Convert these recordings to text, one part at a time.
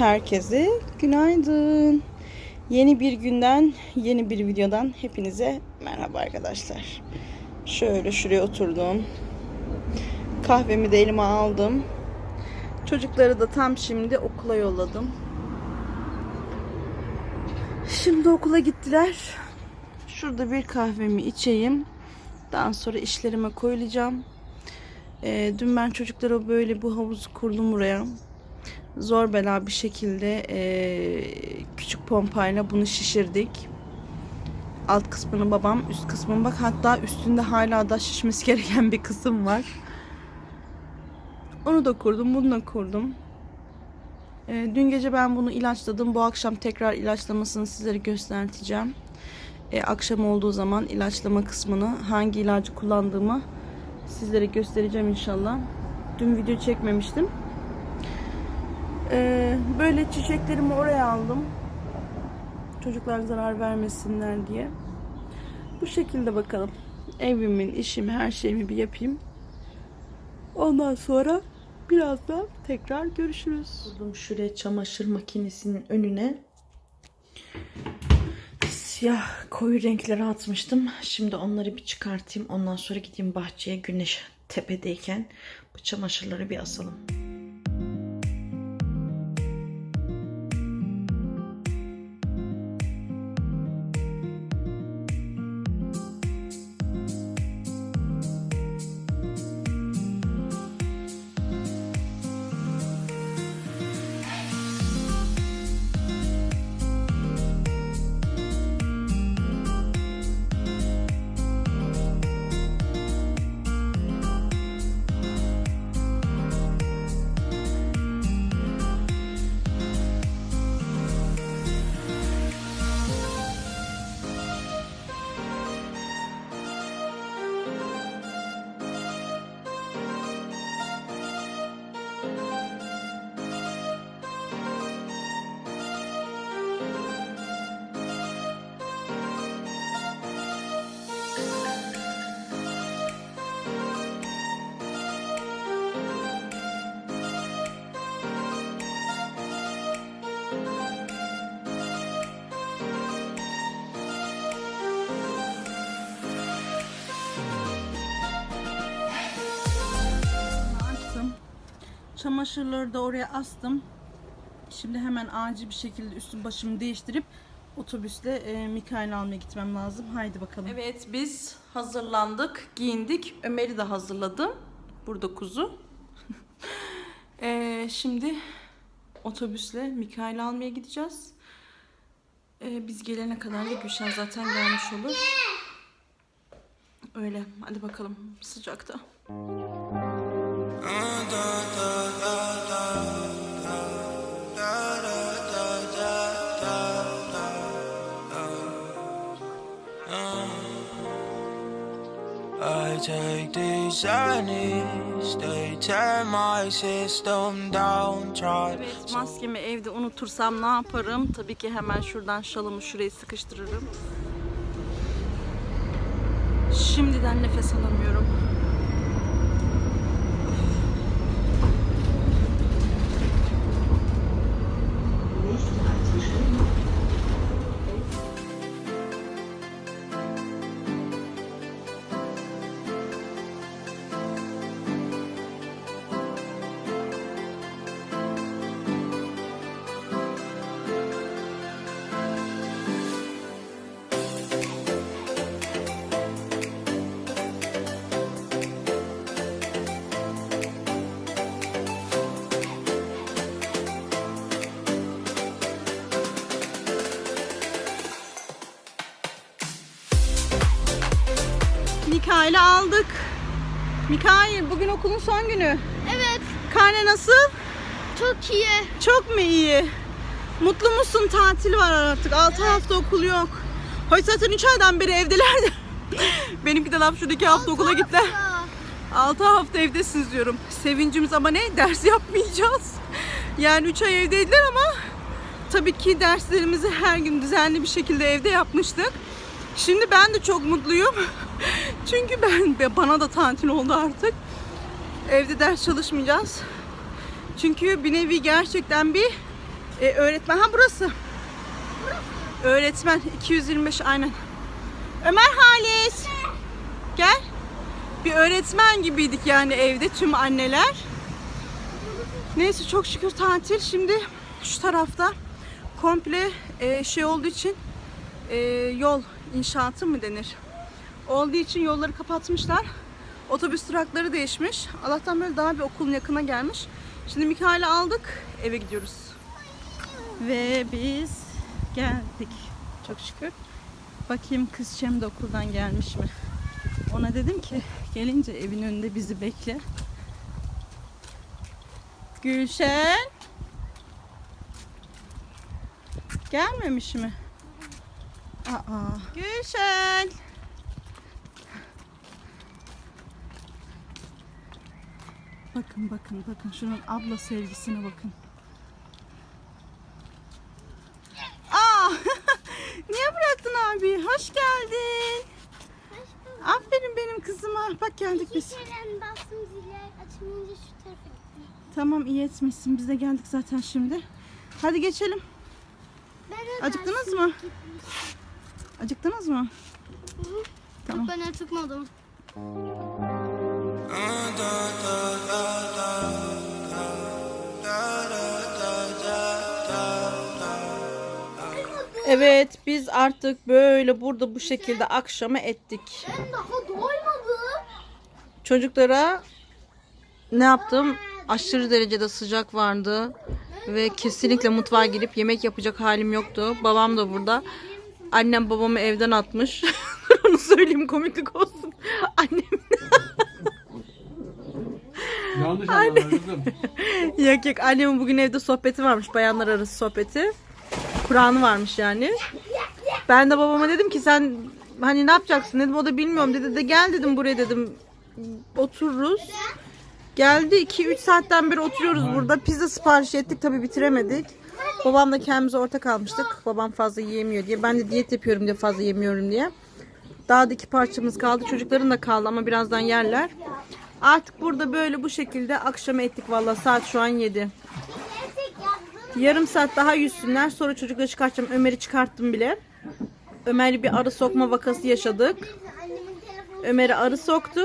Herkese günaydın. Yeni bir günden, yeni bir videodan hepinize merhaba arkadaşlar. Şöyle şuraya oturdum. Kahvemi de elime aldım. Çocukları da tam şimdi okula yolladım. Şimdi okula gittiler. Şurada bir kahvemi içeyim. Daha sonra işlerime koyulacağım. Ee, dün ben çocuklara böyle bu havuzu kurdum buraya zor bela bir şekilde eee, küçük pompayla bunu şişirdik. Alt kısmını babam, üst kısmını bak hatta üstünde hala da şişmesi gereken bir kısım var. Onu da kurdum, bunu da kurdum. Eee, dün gece ben bunu ilaçladım. Bu akşam tekrar ilaçlamasını sizlere göstereceğim. Eee, akşam olduğu zaman ilaçlama kısmını, hangi ilacı kullandığımı sizlere göstereceğim inşallah. Dün video çekmemiştim. Ee, böyle çiçeklerimi oraya aldım. Çocuklar zarar vermesinler diye. Bu şekilde bakalım. Evimin, işimi, her şeyimi bir yapayım. Ondan sonra birazdan tekrar görüşürüz. Buldum şuraya çamaşır makinesinin önüne. Siyah koyu renkleri atmıştım. Şimdi onları bir çıkartayım. Ondan sonra gideyim bahçeye güneş tepedeyken bu çamaşırları bir asalım. Çamaşırları da oraya astım. Şimdi hemen acil bir şekilde üstüm başımı değiştirip otobüsle e, Mikail'i almaya gitmem lazım. Haydi bakalım. Evet biz hazırlandık, giyindik. Ömer'i de hazırladım. Burada kuzu. E, şimdi otobüsle Mikail'i almaya gideceğiz. E, biz gelene kadar da Gülşen zaten gelmiş olur. Öyle. Hadi bakalım sıcakta. Take these journeys, they tear my system down. Try Evet maskemi evde unutursam ne yaparım? Tabii ki hemen şuradan şalımı şuraya sıkıştırırım. Şimdiden nefes alamıyorum. Mikail'i aldık. Mikail bugün okulun son günü. Evet. Karne nasıl? Çok iyi. Çok mu iyi? Mutlu musun? Tatil var artık. 6 hafta okul yok. Hoy zaten 3 aydan beri evdelerdi. Benimki de laf şuradaki hafta okula gittiler. 6 hafta evdesiniz diyorum. Sevincimiz ama ne? Ders yapmayacağız. Yani 3 ay evdeydiler ama tabii ki derslerimizi her gün düzenli bir şekilde evde yapmıştık. Şimdi ben de çok mutluyum. Çünkü ben bana da tatil oldu artık. Evde ders çalışmayacağız. Çünkü bir nevi gerçekten bir e, öğretmen. Ha burası. Öğretmen 225 aynen. Ömer Halis. Gel. Bir öğretmen gibiydik yani evde tüm anneler. Neyse çok şükür tatil. Şimdi şu tarafta komple e, şey olduğu için e, yol inşaatı mı denir? Olduğu için yolları kapatmışlar. Otobüs durakları değişmiş. Allah'tan böyle daha bir okulun yakına gelmiş. Şimdi Mikail'i aldık. Eve gidiyoruz. Ve biz geldik. Çok şükür. Bakayım kız Şem de okuldan gelmiş mi? Ona dedim ki gelince evin önünde bizi bekle. Gülşen. Gelmemiş mi? Aa. Gülşen. Bakın bakın bakın şunun abla sevgisine bakın. Aa! Niye bıraktın abi? Hoş geldin. Aferin benim kızıma. Bak geldik İki biz. kere bastım zile açmayınca şu tarafa gitti. Tamam iyi etmişsin. Biz de geldik zaten şimdi. Hadi geçelim. Ben Acıktınız mı? Acıktınız mı? Tamam. Yok ben acıkmadım. Evet biz artık böyle burada bu şekilde akşama ettik. Ben daha doymadım. Çocuklara ne yaptım? Aşırı derecede sıcak vardı ve kesinlikle mutfağa girip yemek yapacak halim yoktu. Babam da burada. Annem babamı evden atmış. Onu söyleyeyim komiklik olsun. Annem Yanlış anladın kızım. yok yok annemin bugün evde sohbeti varmış bayanlar arası sohbeti. Kur'an'ı varmış yani. Ben de babama dedim ki sen hani ne yapacaksın dedim o da bilmiyorum dedi de gel dedim buraya dedim otururuz. Geldi 2-3 saatten beri oturuyoruz burada. Pizza sipariş ettik tabi bitiremedik. Babamla kendimize ortak almıştık. Babam fazla yiyemiyor diye. Ben de diyet yapıyorum diye fazla yemiyorum diye. Daha da iki parçamız kaldı. Çocukların da kaldı ama birazdan yerler. Artık burada böyle bu şekilde akşam ettik valla. Saat şu an 7. Gerçek yazdım. Yarım saat daha yüzsünler. Sonra çocukları çıkartacağım. Ömer'i çıkarttım bile. Ömer'i bir arı sokma vakası yaşadık. Ömer'i arı soktu.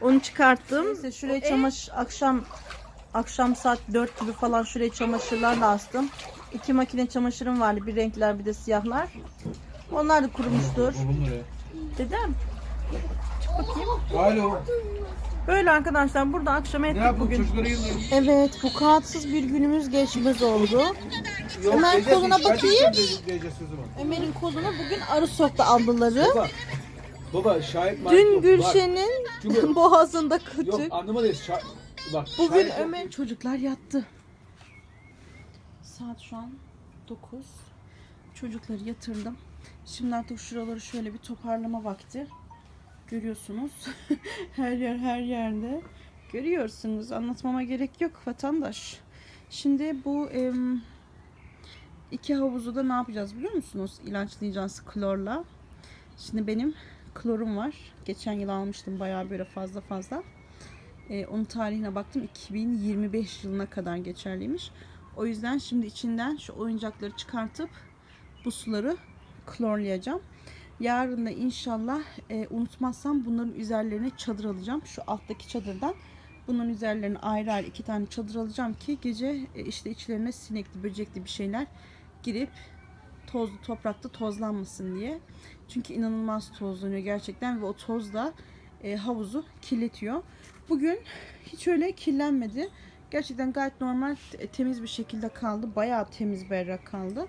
Onu çıkarttım. Neyse şuraya çamaşır akşam akşam saat 4 gibi falan şuraya çamaşırlarla astım. İki makine çamaşırım vardı. Bir renkler bir de siyahlar. Onlar da kurumuştur. Oğlum Dedem. Alo. Böyle arkadaşlar burada akşam Ne ettik yaptın? bugün. Evet bu kağıtsız bir günümüz geçmez oldu. Ömer koluna bakayım. Ömer'in koluna bugün arı soktu ablaları. Baba. Baba şahit. Dün yok. Gülşen'in boğazında Yok kıtık. anlamadınız. Şah... Bak Bugün şahit yok. Ömer çocuklar yattı. Saat şu an 9. Çocukları yatırdım. Şimdi artık şuraları şöyle bir toparlama vakti. Görüyorsunuz. her yer her yerde. Görüyorsunuz. Anlatmama gerek yok vatandaş. Şimdi bu em, iki havuzu da ne yapacağız biliyor musunuz? İlaçlayacağız klorla. Şimdi benim klorum var. Geçen yıl almıştım bayağı böyle fazla fazla. E, onun tarihine baktım 2025 yılına kadar geçerliymiş. O yüzden şimdi içinden şu oyuncakları çıkartıp bu suları klorlayacağım. Yarın da inşallah e, unutmazsam bunların üzerlerine çadır alacağım. Şu alttaki çadırdan bunun üzerlerine ayrı ayrı iki tane çadır alacağım ki gece e, işte içlerine sinekli böcekli bir şeyler girip tozlu toprakta tozlanmasın diye. Çünkü inanılmaz tozlanıyor gerçekten ve o toz da e, havuzu kirletiyor. Bugün hiç öyle kirlenmedi. Gerçekten gayet normal e, temiz bir şekilde kaldı. Bayağı temiz berrak kaldı.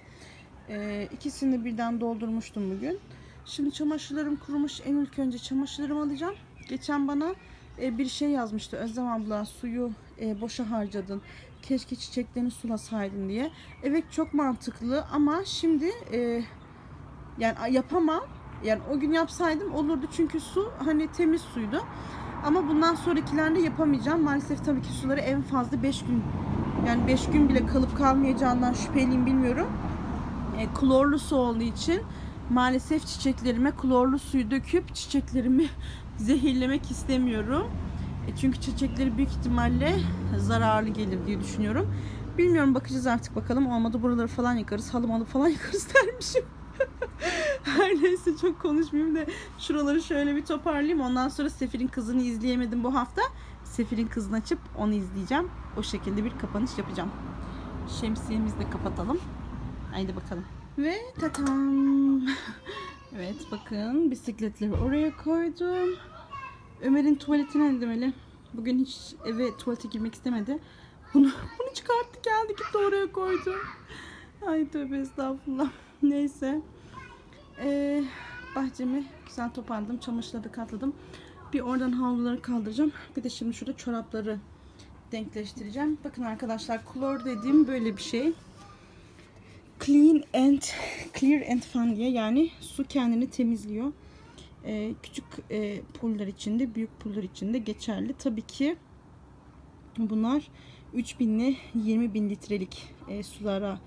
E, ikisini de birden doldurmuştum bugün. Şimdi çamaşırlarım kurumuş. En ilk önce çamaşırlarımı alacağım. Geçen bana e, bir şey yazmıştı. Özlem abla suyu e, boşa harcadın. Keşke çiçeklerini sulasaydın diye. Evet çok mantıklı ama şimdi e, yani yapamam. Yani o gün yapsaydım olurdu çünkü su hani temiz suydu. Ama bundan sonrakilerinde yapamayacağım. Maalesef tabii ki suları en fazla 5 gün yani 5 gün bile kalıp kalmayacağından şüpheliyim bilmiyorum. E, klorlu su olduğu için maalesef çiçeklerime klorlu suyu döküp çiçeklerimi zehirlemek istemiyorum. E, çünkü çiçekleri büyük ihtimalle zararlı gelir diye düşünüyorum. Bilmiyorum bakacağız artık bakalım. Olmadı buraları falan yıkarız. Halı malı falan yıkarız dermişim. Her neyse çok konuşmayayım da şuraları şöyle bir toparlayayım. Ondan sonra Sefir'in kızını izleyemedim bu hafta. Sefir'in kızını açıp onu izleyeceğim. O şekilde bir kapanış yapacağım. Şemsiyemizi de kapatalım. Haydi bakalım. Ve tatam. evet bakın bisikletleri oraya koydum. Ömer'in tuvaletine demeli. Bugün hiç eve tuvalete girmek istemedi. Bunu, bunu çıkarttı geldi gitti oraya koydu. Ay tövbe estağfurullah. Neyse. Ee, bahçemi güzel toparladım. Çamaşırları katladım. Bir oradan havluları kaldıracağım. Bir de şimdi şurada çorapları denkleştireceğim. Bakın arkadaşlar klor dediğim böyle bir şey. Clean and clear and fun diye yani su kendini temizliyor. Ee, küçük e, pullar içinde, büyük pullar içinde geçerli. Tabii ki bunlar 3000 ile 20 bin litrelik e, sulara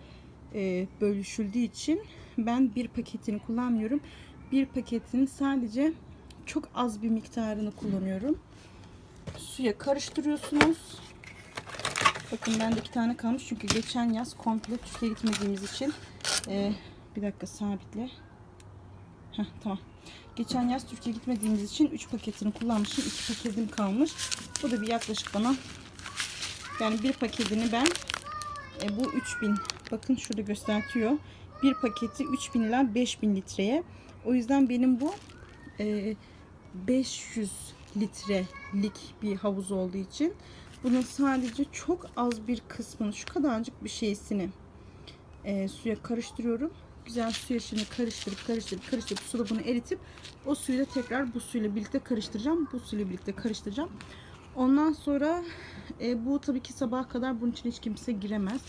e, bölüşüldüğü için ben bir paketini kullanmıyorum. Bir paketin sadece çok az bir miktarını kullanıyorum. Suya karıştırıyorsunuz. Bakın bende iki tane kalmış çünkü geçen yaz komple Türkiye'ye gitmediğimiz için e, bir dakika sabitle. Heh, tamam. Geçen yaz Türkiye'ye gitmediğimiz için 3 paketini kullanmışım. 2 paketim kalmış. Bu da bir yaklaşık bana yani bir paketini ben e, bu 3000 bakın şurada göstertiyor. Bir paketi 3000 ila 5000 litreye. O yüzden benim bu e, 500 litrelik bir havuz olduğu için bunun sadece çok az bir kısmını şu kadarcık bir şeysini e, suya karıştırıyorum. Güzel suya şimdi karıştırıp karıştırıp karıştırıp suda bunu eritip o suyu da tekrar bu suyla birlikte karıştıracağım. Bu suyla birlikte karıştıracağım. Ondan sonra e, bu tabii ki sabaha kadar bunun içine hiç kimse giremez.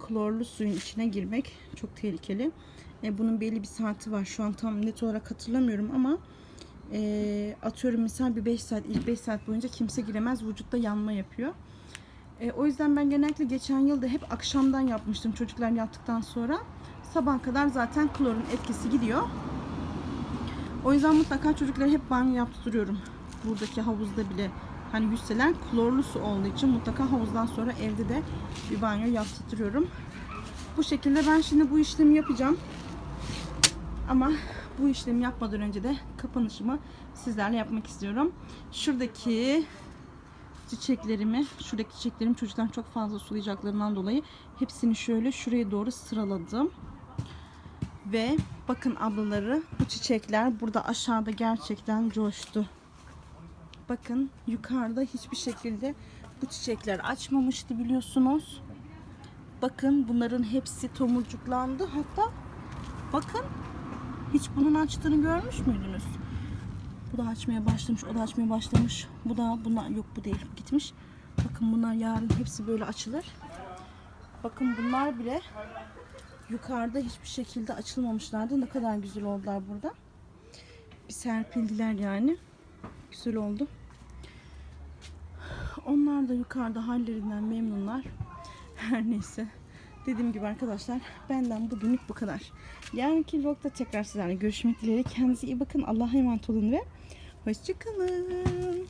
Klorlu suyun içine girmek çok tehlikeli. E, bunun belli bir saati var. Şu an tam net olarak hatırlamıyorum ama e, atıyorum misal bir 5 saat ilk 5 saat boyunca kimse giremez. Vücutta yanma yapıyor. E, o yüzden ben genellikle geçen yıl da hep akşamdan yapmıştım çocuklar yattıktan sonra. Sabah kadar zaten klorun etkisi gidiyor. O yüzden mutlaka çocuklara hep banyo yaptırıyorum. Buradaki havuzda bile hani yüzseler klorlu su olduğu için mutlaka havuzdan sonra evde de bir banyo yaptırıyorum. Bu şekilde ben şimdi bu işlemi yapacağım. Ama bu işlemi yapmadan önce de kapanışımı sizlerle yapmak istiyorum. Şuradaki çiçeklerimi, şuradaki çiçeklerim çocuklar çok fazla sulayacaklarından dolayı hepsini şöyle şuraya doğru sıraladım. Ve bakın ablaları bu çiçekler burada aşağıda gerçekten coştu. Bakın yukarıda hiçbir şekilde bu çiçekler açmamıştı biliyorsunuz. Bakın bunların hepsi tomurcuklandı. Hatta bakın hiç bunun açtığını görmüş müydünüz? Bu da açmaya başlamış, o da açmaya başlamış. Bu da bunlar yok bu değil gitmiş. Bakın bunlar yarın hepsi böyle açılır. Bakın bunlar bile yukarıda hiçbir şekilde açılmamışlardı. Ne kadar güzel oldular burada. Bir serpildiler yani. Güzel oldu. Onlar da yukarıda hallerinden memnunlar. Her neyse. Dediğim gibi arkadaşlar benden bugünlük bu kadar. Yarınki vlogda tekrar sizlerle görüşmek dileğiyle. Kendinize iyi bakın. Allah'a emanet olun ve hoşçakalın.